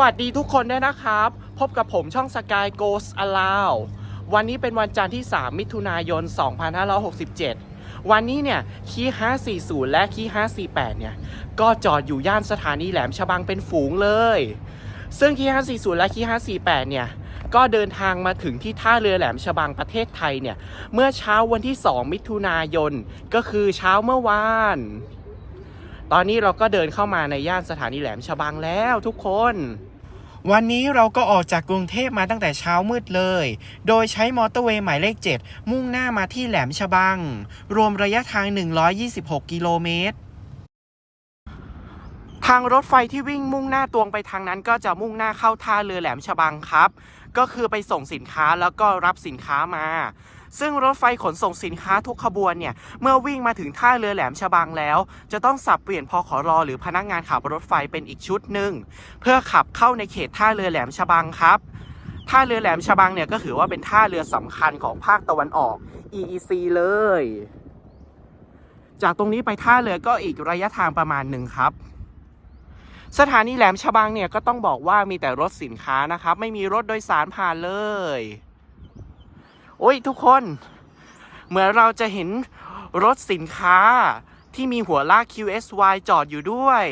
วัสดีทุกคนด้วยนะครับ พบกับผมช่อง Sky Goes Allow วันนี้เป็นวันจันทร์ที่ 3 มิถุนายน 2567 วันนี้เนี่ย คี540 และคี548 เนี่ย ก็จอดอยู่ย่านสถานีแหลมฉบังเป็นฝูงเลย ซึ่งคี540 และคี548 เนี่ย ก็เดินทางมาถึงที่ท่าเรือแหลมฉบังประเทศไทยเนี่ย เมื่อเช้าวันที่ 2 มิถุนายน ก็คือเช้าเมื่อวาน ตอนนี้เราก็เดินเข้ามาในย่านสถานีแหลมฉบังแล้วทุกคน วันนี้เราก็ออกจากกรุงเทพมาตั้งแต่เช้ามืดเลย โดยใช้มอเตอร์เวย์หมายเลข 7 มุ่งหน้ามาที่แหลมฉบัง รวมระยะทาง 126 กิโลเมตรทางรถไฟที่วิ่งมุ่งหน้าตวงไปทางนั้น ก็จะมุ่งหน้าเข้าท่าเรือแหลมฉบังครับ ก็คือไปส่งสินค้าแล้วก็รับสินค้ามา ซึ่งรถไฟขนส่งสินค้าทุกขบวนเนี่ย เมื่อวิ่งมาถึงท่าเรือแหลมฉบังแล้ว จะต้องสับเปลี่ยนพอขรหรือพนักงานขับรถไฟเป็นอีกชุดหนึ่งเพื่อขับเข้าในเขตท่าเรือแหลมฉบังครับท่าเรือแหลมฉบังเนี่ยก็ถือว่าเป็นท่าเรือสำคัญของภาคตะวันออก EEC เลย จากตรงนี้ไปท่าเรือก็อีกระยะทางประมาณหนึ่งครับ สถานีแหลมฉบังเนี่ยก็ต้องบอกว่ามีแต่รถสินค้านะครับ ไม่มีรถโดยสารผ่านเลย โอ้ยทุกคน เหมือนเราจะเห็นรถสินค้าที่มีหัวลาก QSY จอดอยู่ด้วย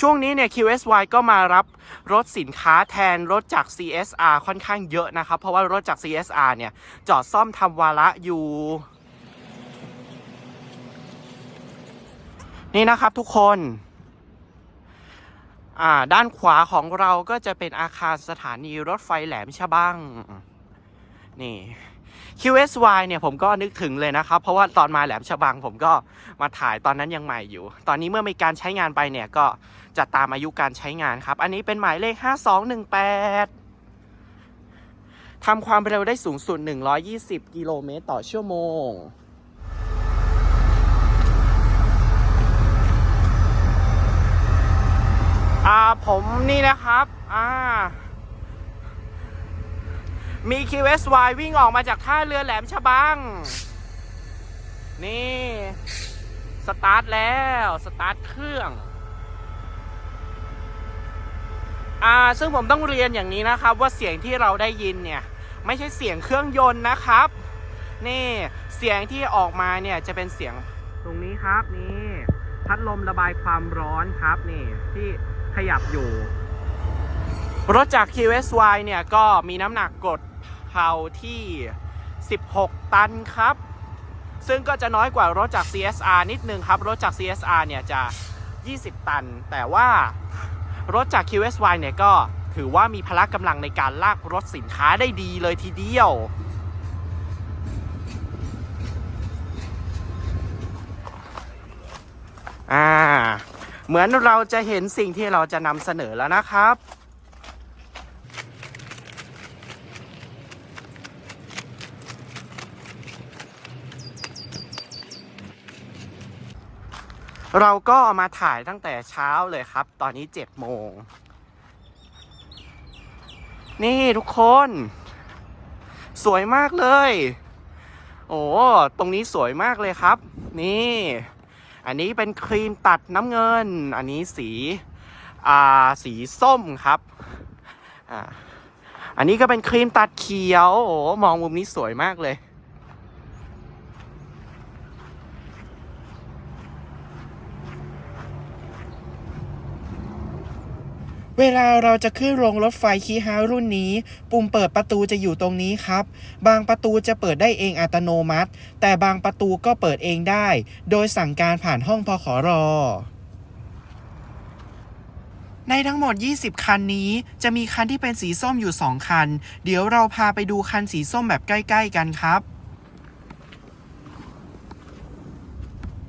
ช่วงนี้เนี่ย QSY ก็มารับรถสินค้าแทนรถจาก CSR ค่อนข้างเยอะนะครับ เพราะว่ารถจาก CSR เนี่ย จอดซ่อมทำวาระอยู่ นี่นะครับทุกคนด้านขวาของเราก็จะเป็นอาคารสถานีรถไฟแหลมฉบัง นี่ QSY เนี่ยผมก็นึกถึงเลยนะครับ เพราะว่าตอนมาแหลมฉบังผมก็มาถ่ายตอนนั้นยังใหม่อยู่ ตอนนี้เมื่อมีการใช้งานไปเนี่ยก็จะตามอายุการใช้งานครับ อันนี้เป็นหมายเลข 5218ทำความเร็วได้สูงสุด 120 กิโลเมตรต่อชั่วโมงอ่าผมนี่นะครับ อ่า มี QSY วิ่งออกมาจากท่าเรือแหลมฉบัง นี่ สตาร์ทแล้ว สตาร์ทเครื่อง อ่า ซึ่งผมต้องเรียนอย่างนี้นะครับ ว่าเสียงที่เราได้ยินเนี่ย ไม่ใช่เสียงเครื่องยนต์นะครับ นี่เสียงที่ออกมาเนี่ยจะเป็นเสียงตรงนี้ครับนี่พัดลมระบายความร้อนครับนี่ที่ขยับอยู่ รถจาก QSY เนี่ยก็มีน้ำหนักกด เพลาที่ 16 ตันครับ ซึ่งก็จะน้อยกว่ารถจาก CSR นิดนึงครับ รถจาก CSR เนี่ยจะ 20 ตัน แต่ว่ารถจาก QSY เนี่ยก็ถือว่ามีพละกำลังในการลากรถสินค้าได้ดีเลยทีเดียว อ่า เหมือนเราจะเห็นสิ่งที่เราจะนำเสนอแล้วนะครับ เราก็มาถ่ายตั้งแต่เช้าเลยครับ ตอนนี้เจ็ดโมง นี่ทุกคน สวยมากเลย โอ้ ตรงนี้สวยมากเลยครับ นี่ อันนี้เป็นครีมตัดน้ำเงิน อันนี้สี อ่า สีส้มครับ อ่า อันนี้ก็เป็นครีมตัดเขียว โอ้ มองมุมนี้สวยมากเลย เวลาเราจะขึ้นลงรถไฟคีฮารุ่นนี้ ปุ่มเปิดประตูจะอยู่ตรงนี้ครับ บางประตูจะเปิดได้เองอัตโนมัติ แต่บางประตูก็เปิดเองได้ โดยสั่งการผ่านห้องพขอรอ ในทั้งหมด 20 คันนี้ จะมีคันที่เป็นสีส้มอยู่ 2 คัน เดี๋ยวเราพาไปดูคันสีส้มแบบใกล้ ๆ กันครับ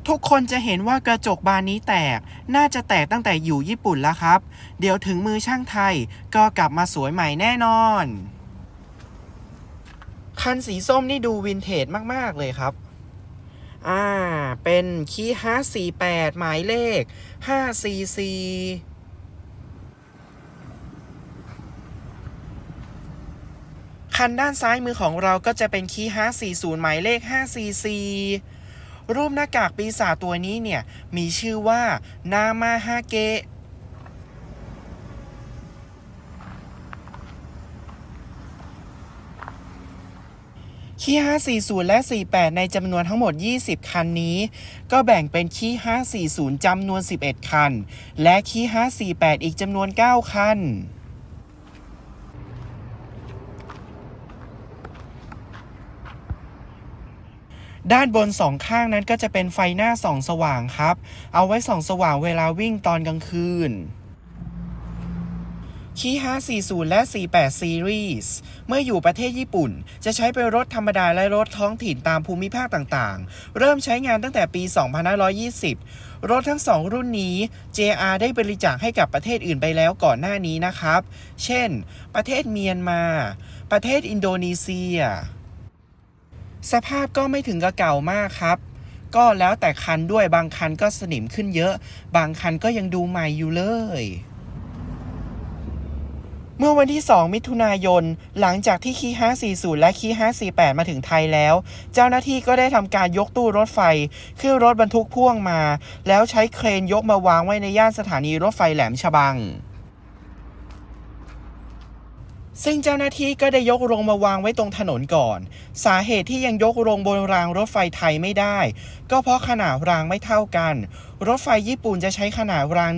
ทุกคนจะเห็นว่ากระจกบานนี้แตก น่าจะแตกตั้งแต่อยู่ญี่ปุ่นแล้วครับ เดี๋ยวถึงมือช่างไทยก็กลับมาสวยใหม่แน่นอน คันสีส้มนี่ดูวินเทจมาก ๆ เลยครับ อ่า เป็นคีฮา48หมายเลข544คันด้านซ้ายมือของเราก็จะเป็นคีฮา40หมายเลข544 รูปหน้ากากปีศาจตัวนี้เนี่ย มีชื่อว่านามาฮาเกะขี้540 และ 48 ในจำนวนทั้งหมด 20 คันนี้ ก็แบ่งเป็นขี้540จำนวน 11 คัน และขี้548 อีกจำนวน 9 คัน ด้านบนสองข้างนั้นก็จะเป็นไฟหน้าส่องสว่างครับ เอาไว้ส่องสว่างเวลาวิ่งตอนกลางคืนคี540 และ 48 Series เมื่ออยู่ประเทศญี่ปุ่น จะใช้เป็นรถธรรมดาและรถท้องถิ่นตามภูมิภาคต่างๆ เริ่มใช้งานตั้งแต่ปี 2520 รถทั้งสองรุ่นนี้ JR ได้บริจาคให้กับประเทศอื่นไปแล้วก่อนหน้านี้นะครับ เช่น ประเทศเมียนมา ประเทศอินโดนีเซีย สภาพก็ไม่ถึงกับเก่ามากครับ ก็แล้วแต่คันด้วยบางคันก็สนิมขึ้นเยอะ บางคันก็ยังดูใหม่อยู่เลยเมื่อวันที่ 2 มิถุนายน หลังจากที่คี540 และคี548 มาถึงไทยแล้ว เจ้าหน้าที่ก็ได้ทำการยกตู้รถไฟ ขึ้นรถบรรทุกพ่วงมา แล้วใช้เครนยกมาวางไว้ในย่านสถานีรถไฟแหลมฉบัง ซึ่งเจ้าหน้าที่ก็ได้ยกโรงมาวางไว้ตรงถนนก่อน สาเหตุที่ยังยกโรงบนรางรถไฟไทยไม่ได้ ก็เพราะขนาดรางไม่เท่ากัน รถไฟญี่ปุ่นจะใช้ขนาดราง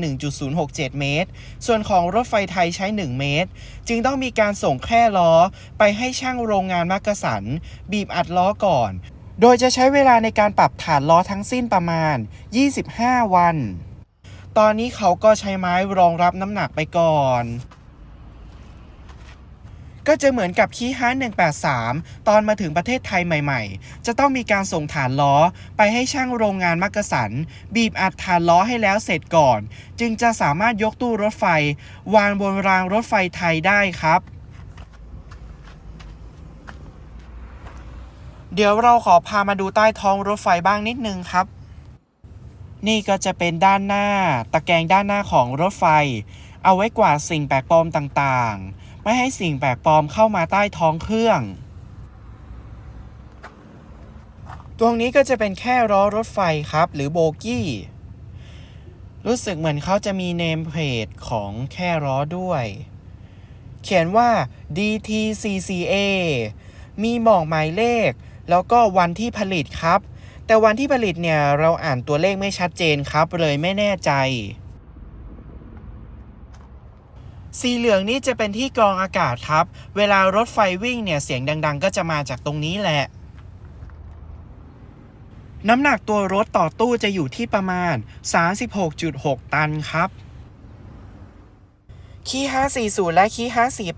1.067 เมตร ส่วนของรถไฟไทยใช้ 1 เมตร จึงต้องมีการส่งแค่ล้อ ไปให้ช่างโรงงานมักกะสัน บีบอัดล้อก่อน โดยจะใช้เวลาในการปรับฐานล้อทั้งสิ้นประมาณ 25 วัน ตอนนี้เขาก็ใช้ไม้รองรับน้ำหนักไปก่อน ก็จะเหมือนกับคีห้า183 ตอนมาถึงประเทศไทยใหม่ๆ จะต้องมีการส่งฐานล้อไปให้ช่างโรงงานมักกะสัน บีบอัดฐานล้อให้แล้วเสร็จก่อน จึงจะสามารถยกตู้รถไฟ วางบนรางรถไฟไทยได้ครับเดี๋ยวเราขอพามาดูใต้ท้องรถไฟบ้างนิดนึงครับ นี่ก็จะเป็นด้านหน้า ตะแกรงด้านหน้าของรถไฟ เอาไว้กวาดสิ่งแปลกปลอมต่างๆ ไม่ให้สิ่งแปลกปลอมเข้ามาใต้ท้องเครื่อง ตรงนี้ก็จะเป็นแค่ล้อรถไฟครับ หรือโบกี้ รู้สึกเหมือนเขาจะมีเนมเพลทของแค่ล้อด้วย เขียนว่า DTCCA มีหมอกหมายเลข แล้วก็วันที่ผลิตครับ แต่วันที่ผลิตเนี่ยเราอ่านตัวเลขไม่ชัดเจนครับ เลยไม่แน่ใจ สีเหลืองนี้จะเป็นที่กรองอากาศครับ เวลารถไฟวิ่งเนี่ยเสียงดัง ๆ ก็จะมาจากตรงนี้แหละ น้ำหนักตัวรถต่อตู้จะอยู่ที่ประมาณ 36.6 ตันครับ คี540 และคี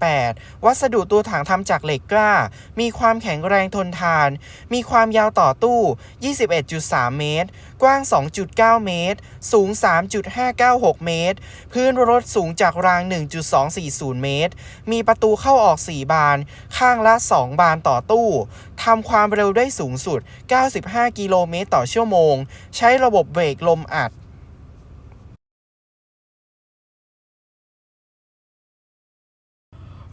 548 วัสดุตัวถังทำจากเหล็กกล้า มีความแข็งแรงทนทาน มีความยาวต่อตู้ 21.3 เมตร กว้าง 2.9 เมตร สูง 3.596 เมตร พื้นรถสูงจากราง 1.240 เมตร มีประตูเข้าออก 4 บาน ข้างละ 2 บานต่อตู้ทำความเร็วได้สูงสุด 95 กิโลเมตรต่อชั่วโมง ใช้ระบบเบรกลมอัด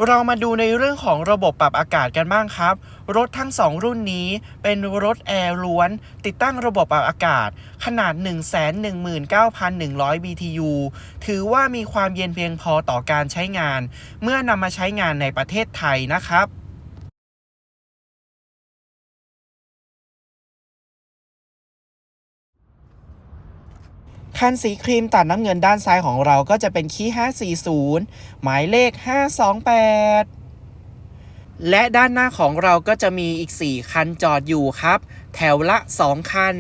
เรามาดูในเรื่องของระบบปรับอากาศกันบ้างครับ รถทั้ง 2 รุ่นนี้เป็นรถแอร์ล้วน ติดตั้งระบบปรับอากาศ ขนาด 119,100 BTU ถือว่ามีความเย็นเพียงพอต่อการใช้งาน เมื่อนำมาใช้งานในประเทศไทยนะครับ คันสีครีมตัดน้ำเงินด้านซ้ายของเราก็จะเป็นคีย์540 หมายเลข 528 และด้านหน้าของเราก็จะมีอีก 4 คันจอดอยู่ครับ แถวละ 2 คัน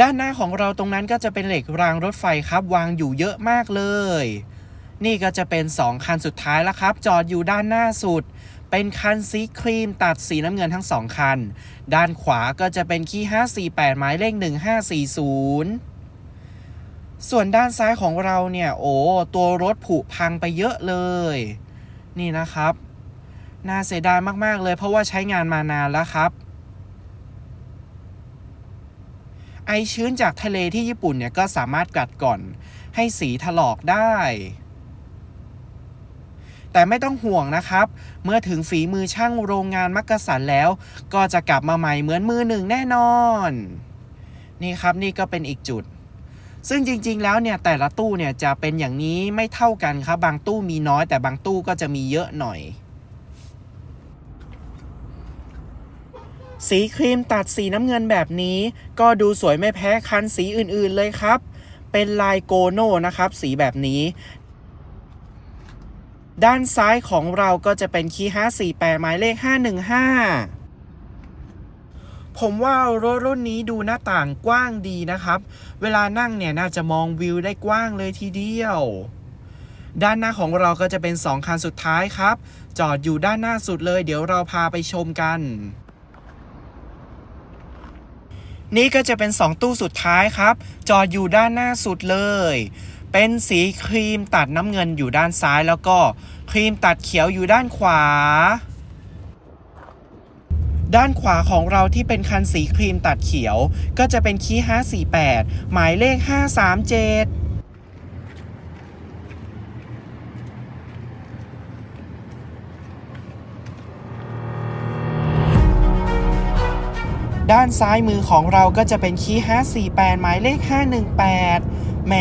ด้านหน้าของเราตรงนั้นก็จะเป็นเหล็กรางรถไฟครับวางอยู่เยอะมากเลย นี่ก็จะเป็น 2 คันสุดท้ายแล้วครับ จอดอยู่ด้านหน้าสุด เป็นคันสีครีมตัดสีน้ำเงินทั้ง 2 คัน ด้านขวาก็จะเป็นคี548 หมายเลข 1540ส่วนด้านซ้ายของเราเนี่ย โอ้ตัวรถผุพังไปเยอะเลย นี่นะครับ น่าเสียดายมาก ๆ เลยเพราะว่าใช้งานมานานแล้วครับ ไอชื้นจากทะเลที่ญี่ปุ่นเนี่ยก็สามารถกัดก่อนให้สีถลอกได้ แต่ไม่ต้องห่วงนะครับ เมื่อถึงฝีมือช่างโรงงานมักกะสันแล้ว ก็จะกลับมาใหม่เหมือนมือหนึ่งแน่นอน นี่ครับนี่ก็เป็นอีกจุด ซึ่งจริงๆแล้วเนี่ยแต่ละตู้เนี่ยจะเป็นอย่างนี้ไม่เท่ากันครับ บางตู้มีน้อยแต่บางตู้ก็จะมีเยอะหน่อย สีครีมตัดสีน้ำเงินแบบนี้ ก็ดูสวยไม่แพ้คันสีอื่นๆเลยครับ เป็นลายโกโน่นะครับ สีแบบนี้ ด้านซ้ายของเราก็จะเป็นคีย์548 หมายเลข 515ผมว่ารถรุ่นนี้ดูหน้าต่างกว้างดีนะครับ เวลานั่งเนี่ยน่าจะมองวิวได้กว้างเลยทีเดียว ด้านหน้าของเราก็จะเป็น 2 คันสุดท้ายครับ จอดอยู่ด้านหน้าสุดเลย เดี๋ยวเราพาไปชมกัน นี่ก็จะเป็น 2 ตู้สุดท้ายครับ จอดอยู่ด้านหน้าสุดเลย เป็นสีครีมตัดน้ำเงินอยู่ด้านซ้ายแล้วก็ครีมตัดเขียวอยู่ด้านขวา ด้านขวาของเราที่เป็นคันสีครีมตัดเขียว ก็จะเป็นคีย์548 หมายเลข 537 ด้านซ้ายมือของเราก็จะเป็นคีย์548 หมายเลข 518แหม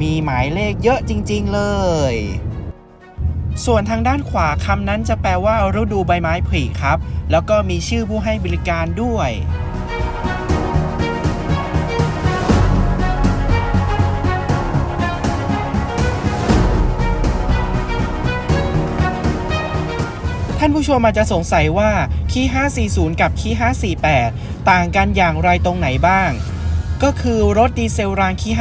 มีหมายเลขเยอะจริง ๆ เลย ส่วนทางด้านขวาคำนั้นจะแปลว่าฤดูใบไม้ผลิครับ แล้วก็มีชื่อผู้ให้บริการด้วยานผู้ชมอาจจะสงสัยว่าคีย์540 กับคีย์548 ต่างกันอย่างไรตรงไหนบ้าง ก็คือรถดีเซลรางคีย์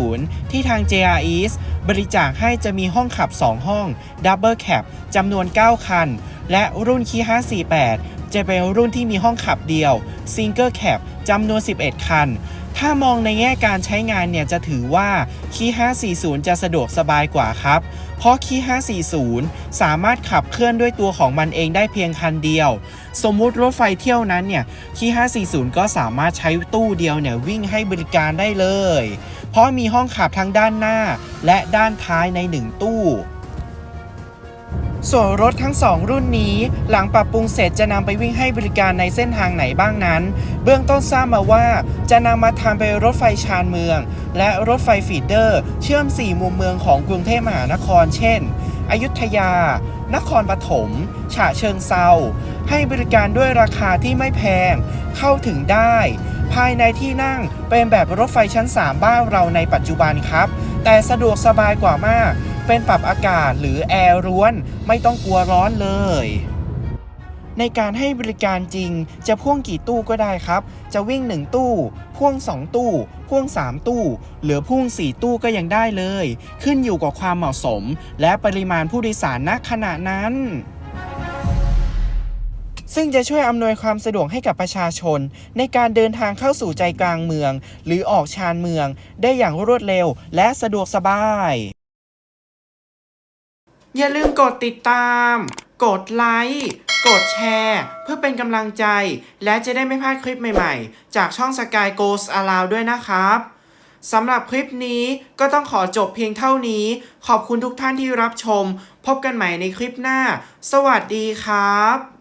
540 ที่ทาง JR East บริจาคให้จะมีห้องขับ 2 ห้อง Double Cab จำนวน 9 คัน และรุ่นคีย์548 จะเป็นรุ่นที่มีห้องขับเดียว Single Cab จำนวน 11 คัน ถ้ามองในแง่การใช้งานเนี่ยจะถือว่าคีย์540 จะสะดวกสบายกว่าครับ เพราะคีย์540 สามารถขับเคลื่อนด้วยตัวของมันเองได้เพียงคันเดียว สมมุติรถไฟเที่ยวนั้นเนี่ยคีย์540 ก็สามารถใช้ตู้เดียวเนี่ยวิ่งให้บริการได้เลย เพราะมีห้องขับทั้งด้านหน้าและด้านท้ายในหนึ่งตู้ ส่วนรถทั้ง 2 รุ่นนี้ หลังปรับปรุงเสร็จจะนำไปวิ่งให้บริการในเส้นทางไหนบ้างนั้น เบื้องต้นทราบมาว่า จะนำมาทำเป็นรถไฟชานเมือง และรถไฟฟีดเดอร์ เชื่อม 4 มุมเมืองของกรุงเทพมหานคร เช่น อยุธยา นครปฐม ฉะเชิงเซา ให้บริการด้วยราคาที่ไม่แพง เข้าถึงได้ ภายในที่นั่งเป็นแบบรถไฟชั้น 3 บ้านเราในปัจจุบันครับ แต่สะดวกสบายกว่ามาก เป็นปรับอากาศหรือแอร์ร้วนไม่ต้องกลัวร้อนเลย ในการให้บริการจริงจะพ่วงกี่ตู้ก็ได้ครับ จะวิ่ง 1 ตู้ พ่วง 2 ตู้ พ่วง 3 ตู้ หรือพ่วง 4 ตู้ก็ยังได้เลย ขึ้นอยู่กับความเหมาะสม และปริมาณผู้โดยสารณขณะนั้นซึ่งจะช่วยอำนวยความสะดวกให้กับประชาชน ในการเดินทางเข้าสู่ใจกลางเมือง หรือออกชานเมือง ได้อย่างรวดเร็วและสะดวกสบาย อย่าลืมกดติดตาม กดไลค์ กดแชร์ เพื่อเป็นกำลังใจ และจะได้ไม่พลาดคลิปใหม่ๆ จากช่อง Sky Goes Aloud ด้วยนะครับสำหรับคลิปนี้ก็ต้องขอจบเพียงเท่านี้ ขอบคุณทุกท่านที่รับชม พบกันใหม่ในคลิปหน้า สวัสดีครับ